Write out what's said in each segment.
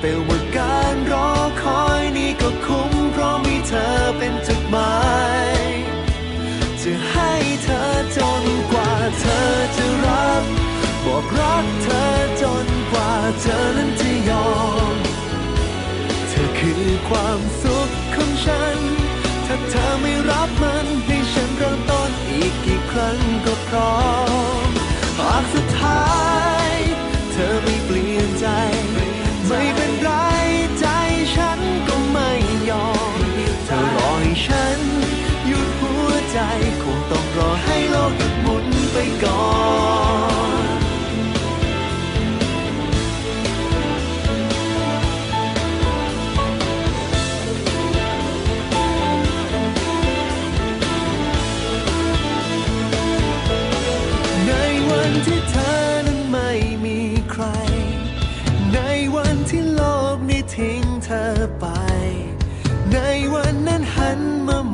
แต่ว่าการรอคอยนี่ก็คุ้มเพราะมีเธอเป็นจุดหมายจะให้เธอจนกว่าเธอจะรับบอกรักเธอจนกว่าเธอนั้นจะยอม เธอคือความสุขของฉัน ถ้าเธอไม่รับมันให้ฉันเริ่มต้นอีกกี่ครั้งก็พร้อมหากสุดท้าย เธอไม่เปลี่ยนใจ ฉัน หยุดหัวใจ คงต้องรอให้โลกหยุดหมุนไปก่อนในวันที่เธอนั้นไม่มีใคร ในวันที่โลกนี้ทิ้งเธอไป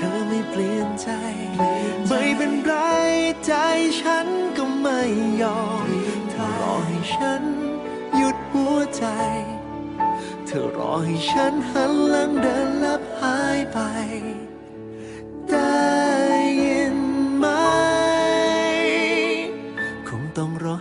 ธอไม่เปลี่ยนใจ ไม่เป็นไรใจฉันก็ไม่ยอมเธอรอให้ฉันหยุดหัวใจ เธอรอให้ฉันหันหลังเดินลับหายไป